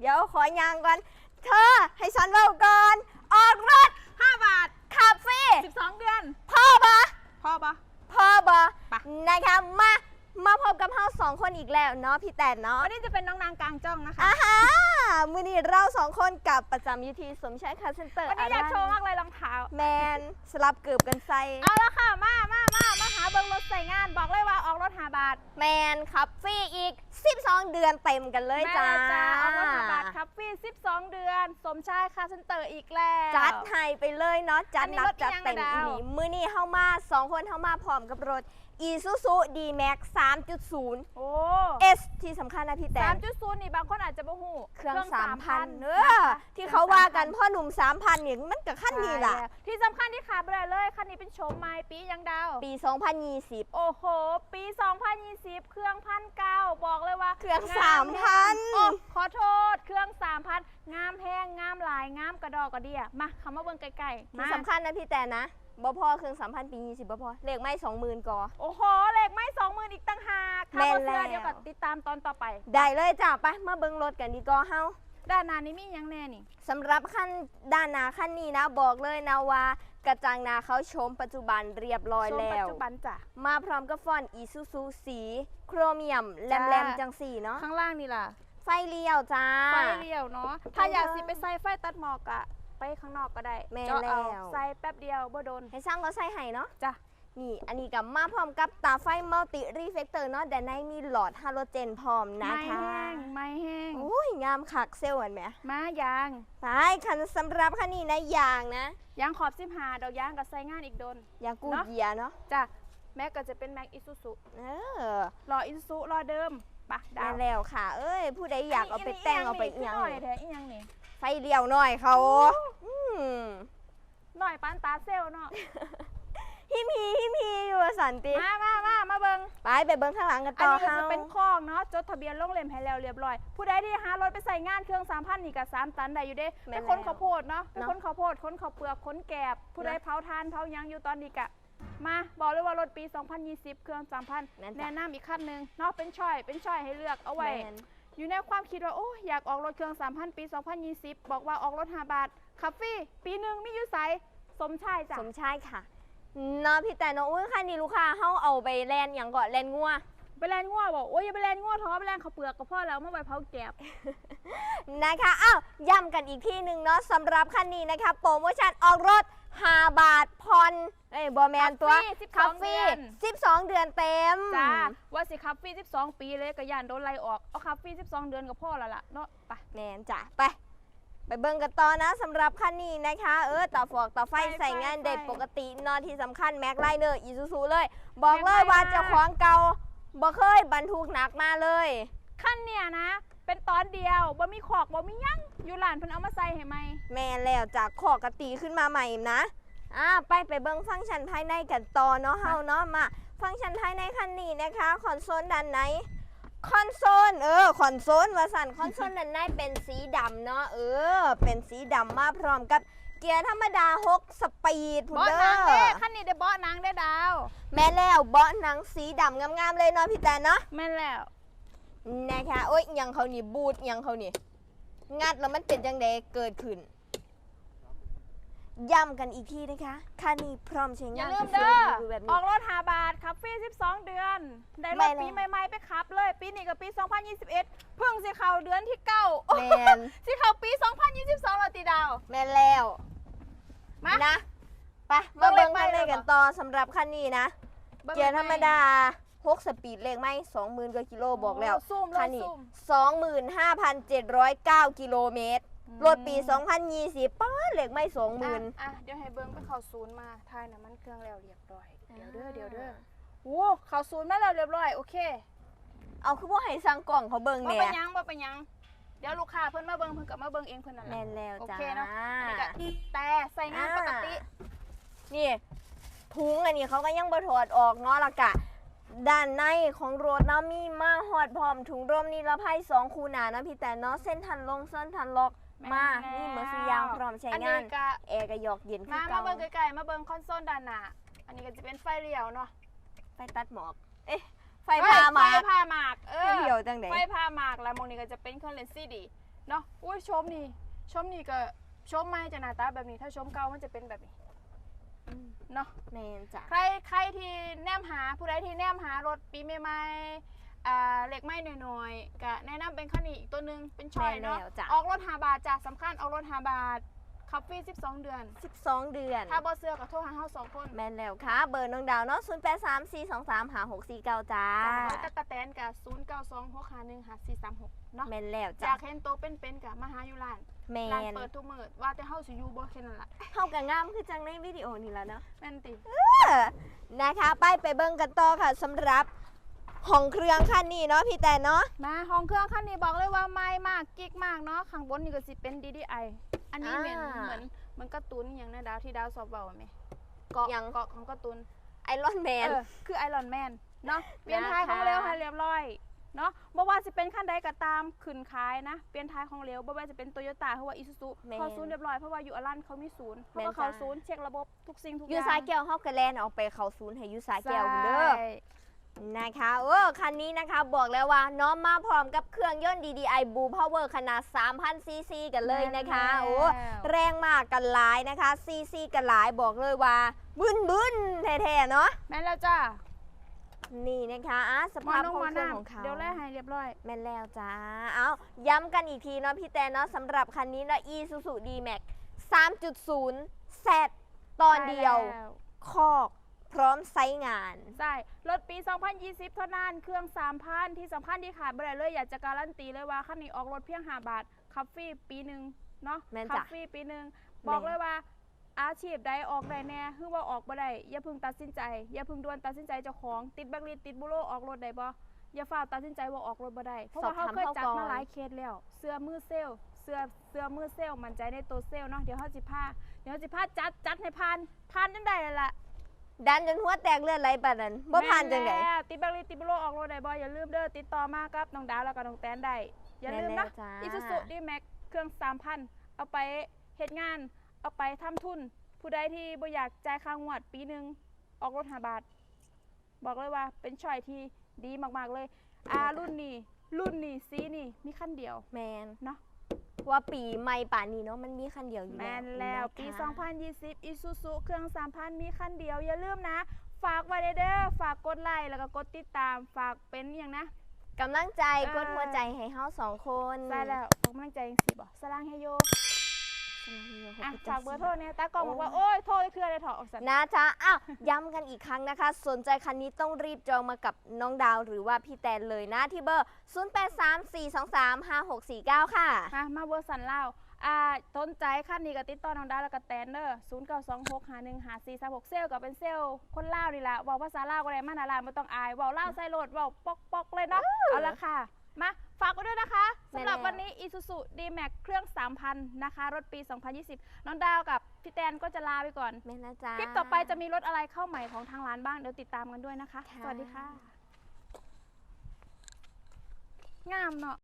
เดี๋ยวขอยางก่อน เธอให้ฉันเล่าก่อน ออกรถ5 บาท ขับฟรี12 เดือน พ่อปะพอปะ พ่อบอไปนะคะมา มาพบกับเฮาสองคนอีกแล้วเนาะพี่แตนเนาะวันนี้จะเป็นน้องนางกลางจ้องนะคะ อ่าฮะมือนี้เราสองคนกับประจำอยุทีสมชายคาเซนเตอร์วันนี้อยากโชว์มากเลยรองเท้า แมนสลับเกือบกันใส่เอาละค่ะ มามามามาหาเบิ้งรถใส่งาน บอกเลยว่าออกรถหาบาท แมนครับฟรีอีก 12 เดือนเต็มกันเลยจ้าแม่จ้าออกรถหาบาทครับฟรี12 เดือน สมชายคาเซนเตอร์อีกแล้ว จัดให้ไปเลยเนาะจัดอันนี้หนักรถจัดอีหยังเต็มนะอีดาวหลีมือนี้เข้ามาสองคนเข้ามาพร้อมกับรถ Isuzu D-Max 3.0 โอ้ S ที่สำคัญนะพี่แตสานมจุดศูนย์นี่บางคนอาจจะบ่ฮู้เครื่อง3,000เอนะคะอที่เขาว่ากันพ่อหนุ่ม3,000เนี่ยมันกับขั้นนี้ล่ะ ใช่แล้วที่สำคัญที่ขาดไปเลยคันนี้เป็นโฉมใหม่ปียังดาว ปี 2020 โอ้โห ปี 2020 เครื่องพันเก้าบอกเลยว่าเครื่องงามแฮง3,000โอ้ขอโทษ เครื่อง3,000งามแห้งงามหลายงามกระดอกกระเดียมาคำว่าเบิ่งไกลๆที่มาสำคัญนะพี่แต่นะ บ่พอเครื่อง3,000ปี20บ่พอเลขไม่20,000ก่อโอ้โหเลขไม่สองหมื่นอีกตั้งหากแม่ถ้านบ่เชื่อแล้วเดี๋ยวก็ติดตามตอนต่อไป ได้เลยจ้าไปมาเบิ่งรถกันดีกว่าเฮาด้านหน้านี้มีหยังแน่นี่ สำหรับขั้นด้านหน้าขั้นนี้นะบอกเลยนะว่ากระจังหนาเขาชมปัจจุบันเรียบร้อยช่วงแล้ปัจว จุบันจ้ะ มาพร้อมกับฟอนต์อีซูซูสีโครเมียมแหลมๆจังสีเนาะข้างล่างนี่ล่ะไฟเลี้ยวจ้า ไฟเลี้ยวเนาะ ถ้าอยากสิไปใส่ไฟตัดหมอกอะไป ข้างนอกก็ได้แม่เจาะเอาแล้ว ใส่แป๊บเดียวบ่โดนให้สร้างรถใส่ให้เนาะ จ้ะ นี่อันนี้กับมาพร้อมกับตาไฟมัลติรีเฟกเตอร์เนาะแต่ในมีหลอดฮาโลเจนพร้อมนะไม่คะแห้งไม่แห้งโอ้ยงามคักเซลล์อันไหมมายางไปคันสำหรับคันนี้นะยางนะ ยางขอบสิบหาดอกยางกับใส่งานอีกโดน ยางกูเนาะเยียเนาะจ้ะแม็กก็จะเป็นแม็กอิซูซุเออรออิซูซุรอเดิมปะดาได้วแล้วค่ะ เอ้ย ผู้ใดอยากเอาไปแต่งเอาไปเอียงหน่อยแท้อีหยังนี่ไฟเลี้ยวหน่อยเขาอืม หน่อยปานตาเซลเนาะฮิมฮีฮิมฮีอยู่ว่าสันติ มามามามาเบิ่งไปไปเบิ้งข้างหลังกันอันต่อนี้ก็เฮาจะเป็นคอกเนาะจดทะเบียนลงเล่มให้แล้วเรียบร้อย ผู้ใดที่หารถไปใส่งานเครื่อง3,000นี่ก็3ตันได้อยู่เด้แม่เป็นนคนแล้วข้าวโพดเนาะเป็นเนาะคนข้าวโพดคนข้าวเปลือกคนแกบ ผู้ใดเนาะเผาทานเผาหยังอยู่ตอนนี้กะ มาบอกเลยว่ารถปี 2020 เครื่องแม่น3,000จ้ะ แนะนำอีกคันหนึงเนาะเป็นช่อยเป็นช่อยให้เลือกเอาไว้ แมน อยู่ในความคิดว่าโอ้ยอยากออกรถเครื่อง 3,000 ปี 2020 บอกว่าออกรถ5บาทขับฟรีปีหนึ่งมีอยู่ไสสมชายจ้ะสมชายค่ะเนาะพี่แต่เนาะอุ้ยคันนี้ลูกค้าเฮาเอาไปแลนอย่างก่อนแลนงัวไปแลนงัวบอกโอ้ยอย่าไปแลนงัวท้อไปแลนข้าวเปลือกก็พอแล้วมาไว้เผาแกบนะคะอ้าวย้ำกันอีกที่หนึ่งเนาะสำหรับคันนี้นะคะโปรโมชั่นออกรถ 5 บาทพอนเอ้ยบอแมนตัวขับฟรี12 เดือนเต็ม จ้าว่าสิขับฟรี12 ปีเลยก็ย่านโดนไล่ออก เอาขับฟรี12 เดือนก็พอแล้วล่ะเนาะไปแมนจ้ะไป ไปเบิ่งกันต่อนะสำหรับคันนี้นะคะ เออต่อฟอกต่อไฟไฟใส่งานไฟเด็ดไฟปกติเนอนที่สำคัญแม็กไลเนอร์อีซูซูเลย บอกเลยแม็กไลว่ามากเจ้าของเก่าบ่เคยบรรทุกหนักมาเลยขั้นเนี่ยนะ เป็นตอนเดียวบ่มีขอกบ่มีหยังอยู่ร้านเพิ่นเอามาใส่ให้ไหมแม่นแล้วจากขอกตีขึ้นมาใหม่นะอ่าไปไปเบิ้งฟังก์ชันภายในกันต่อเนาะเฮาเนาะมา ฟังก์ชันภายในคันนี้นะคะคอนโซลด้านในคอนโซลเออคอนโซลว่าสั่นคอนโซลด้านในเป็นสีดำเนาะเออ เป็นสีดำมาพร้อมกับเกียร์ธรรมดา 6 สปีดพูเบาะเด้หนังเด้อขั้นนี้ได้เบาะหนังได้ดาว แม่แล้วเบาะหนังสีดำงามๆเลยเนาะพี่แต่เนาะแม่นแล้ว นะคะโอ้ยอิหยังเขานี่บูดอิหยังเขานี่งัดแล้วมันเป็นจังไดเกิดขึ้นย้ำกันอีกทีนะคะคันนี้พร้อมใช้านองย่าลืมที่เด้อดูแบบอนี้ อกรถ5บาทขับฟรี12 เดือน ได้รไม่ถแล้ว ปีใหม่ๆไปขับเลย ปีนี้กับปี 2021 เพิ่งสิเข้าเดือนที่เก้าแมนสิเข้าปี 2022แล้วติดาว แมนแล้ว มา นะไปเบิ่มางเบิ่งเลคัขนไม่นี้เลยกันเหรอต่อสำหรับคันนี้นะบิ่งเกียร์ธรรมดาให6สปีดเลขไหม20,000กว่ากิโลบอกแล้วโซูมเลคัยนนี้ซูม25,709กิโลเมตรอืมรถปี 2020ป้าเลขไม่20,000อะอะเดี๋ยวให้เบิ้งไปเข้าศูนย์มาทายน้ำมันเครื่องแล้วเรียบร้อย เดี๋ยวเด้อเดี๋ยวเด้อโอ้เข้าศูนย์มาแล้วเรียบร้อย โอเคเอาคือว่าให้สั่งกล่องเขาเบิ่งบ่แหน่ไปนหยังบ่ไปนหยัง เดี๋ยวลูกค้าเพิ่นมาเบิ้งเพิ่นกลับมาเบิ้งเองเพิ่นนั่นแหแมละ นแล้วโอจ้าเคเนาะ อันนี้ก็แต่ใส่งานปกติ นี่ถุงอันนี้เขาก็ยังบ่ถอดออกเนาะและกะ ด้านในของรถเนาะมีมาหอดพร้อมถุงร่มนิรภัยสองคูหนานะพี่แต่เนาะเส้นทันลงเส้นทันล็อกมาแม่นนี่เหมือนสุยางพร้อมใช้อันงานี้นก็แอร์ก็หยอกเย็นขึ้มานมาเก่าเบิ้งไกลๆมาเบิ้งคอนโซลด้านหน้าอันนี้ก็จะเป็นไฟเลี้ยวเนาะไฟตัดหมอกเอ๊ะไฟพามาไฟพาหมากเออเหี่ยวจังไดไฟพาหมากแล้วมองนี้ก็จะเป็นเครื่องเลนส์ซีดีเนาะอุ้ยชมนี่ชมนี่ก็ชมไม่จะหน้าตาแบบนี้ถ้าชมเก่ามันจะเป็นแบบนี้ เนาะแมนจ้ะใครใครที่แนมหาผู้ใดที่แนมหารถปีใหม่ๆอ่าเล็กไม่หน่อยๆก็แนะนำเป็นคันนี้อีกตัวหนึ่งเป็นชอยเนาะแม่นแล้วจ้ะ ออกรถหาบาทจ้ะสำคัญออกรถหาบาท คัฟฟี่12 เดือน 12 เดือน ถ้าบ่เสื้อก็โทรหาเฮาสองคนแมนแล้วค่ะ เบอร์น้องดาวเนาะ0 8 3 4 2 3 5 6 4 9จ้าจ้าแล้วตะกะแตนกับ0926515436เนาะแมนแล้วอจ้ะยากเห็นโตวเป็นๆกับมาหาอยู่ร้านแมร้านนเปิดทุกมื้อว่าแต่เฮาสิอยู่บ่แค่นั้นล่ะเข้ากับงามคือจังในวิดีโอนี่แล้วเนาะแม่นติเออนะคะไปไปเบิ่งกันต่อค่ะสำหรับห้องเครื่องคันนี้เนาะพี่แต่เนาะมาห้องเครื่องคันนี้บอกเลยว่าไม่มากกิ๊กมากเนาะข้างบนนี่ก็สิเป็น DDI อันนี้เหมือนอ่า เหมือนเหมันการ์ตูนอหย่างนะดาวที่ดาวสอบเบาไหมเกาะหยัง เกาะของการ์ตูนไอรอนแมน เออคือไอรอนแมนเนาะเปลี่ยนนะคะท้ายของเร็วให้เรียบร้อยเนาะบ่ว่าจะเป็นขั้นใดก็ตามขึ้นขายนะเปลี่ยนท้ายของเร็วบ่ว่าจะเป็นโตโยต้าหรือว่าอีซูซุเข้าศูนย์เรียบร้อยเพราะว่าอยู่อลันเขามีศูนย์เพราะว่าเขาศูนย์เช็คระบบทุกสิ่งทุกอยูย่างสายแก้วเฮากระแลนออกไปเขาศูนย์ให้ยูสายแก้วเด้อ ใช่ นะคะเออคันนี้นะคะบอกแล้วว่าน้อมมาพร้อมกับเครื่องยนต์ DDI Blue Power ขนาด 3,000 ซีซีกันเลยนะคะโอ้แรงมากกันหลายนะคะซีซีกันหลายบอกเลยว่าบึ้นบึ้นแท้ๆเนาะแม่นแล้วจ้านี่นะคะอะสมาภาพน้องของมาเครื่องน้ของเขาำเดี๋ยวแล่ให้เรียบร้อย แม่นแล้วจ้าเอาย้ำกันอีกทีเนาะพี่แต่เนาะสำหรับคันนี้เนาะ Isuzu D-Max 3.0 Z ตอนเดียวใช่แล้คอก พร้อมไซส์งาน ใช่รถปี 2020 เท่านั้นเครื่อง 3,000 ที่สำคัญที่ขาดไม่ได้เลยอยากจะการันตีเลยว่าคันนี้ออกรถเพียง 5 บาทคัฟฟี่ปีหนึ่งเนาะแม่นคัจ้ะฟฟี่ปีหนึ่งบอกเลยว่าอาชีพใดออกได้แน่คือว่าออกบ่ได้อย่าเพิ่งตัดสินใจ อย่าเพิ่งด่วนตัดสินใจเจ้าของติดแบล็คลิสต์ติดบุโรออกรถได้บ่อย่าฝ่าตัดสินใจว่าออกรถบ่ได้เพราะว่าเขาเคยจัดมาหลายเคสแล้ว เสื้อมือเซลลเสื้อเสื้อมือเซลลมั่นใจในตัวเซลลเนาะเดี๋ยวเขาสิพาเดี๋ยวเขาสิพาจัดจัดให้ผ่านผ่านจังได้เลยล่ะ ดันจนหัวแตกเลือดไหลปานนั้นบ่ผ่านจังไดแม่นแล้วติดบังลีติดบุโรออกรถได้บ่อย่าลืมเด้อติดต่อมากับน้องดาวแล้วก็น้องแตนได้อย่าลืมแม่นะนแล้วจ้าอีซูซูดีแม็กเครื่อง 3,000 เอาไปเฮ็ดงาน เอาไปทำทุน ผู้ใดที่บ่อยากจ่ายค่างวดปีหนึงออกรถ5บาท บอกเลยว่าเป็นช้อยที่ดีมากๆเลย อ่ารุ่นนี้รุ่นนี้สีนี่มีคันเดียวแมน เนาะ ว่าปีใหม่ป่านนี้เนาะมันมีคันเดียวอยู่แมนแล้วนะคะปี 2020 Isuzu เครื่อง 3,000 มีคันเดียว อย่าลืมนะ ฝากไว้เด้อฝากกดไลค์แล้วก็กดติดตามฝากเป็นอย่างนะกำลังใจเออกดหัวใจให้เฮาสองคน ได้แล้วขอกำลังใจจังสิบ่สลางให้โย อะฝากเบอร์โทรเนี่ยตากล้องบอกว่าโอ้ยโทรเครือเลยเถอะออกสันนะจ๊ะอ้าวย้ำกันอีกครั้งนะคะ สนใจคันนี้ต้องรีบจองมากับน้องดาวหรือว่าพี่แตนเลยนะที่เบอร์ 0834235649 ค่ะมามาเวอร์สันเล่าวอ่าสนใจขั้นนี้ก็ติดต่อน้องดาวแล้วก็แตนเดอร์0 9 2 6 5 1 5 4 3 6เซลก็เป็นเซลล์คนลาวนี่แหละเว่าภาษาลาวก็ได้มานาลาไม่ต้องอายเว่าลาวใส่โหลดเว่าปอกปอกๆเลยเนาะเอาละค่ะ มาฝากไว้ด้วยนะคะสำหรับแม่นแล้ววันนี้ Isuzu D-Max เครื่อง 3,000 นะคะ รถปี 2020 น้องดาวกับพี่แตนก็จะลาไปก่อนแม่นะจ๊ะคลิปต่อไปจะมีรถอะไรเข้าใหม่ของทางร้านบ้าง เดี๋ยวติดตามกันด้วยนะคะค่ะสวัสดีค่ะ งามเนาะ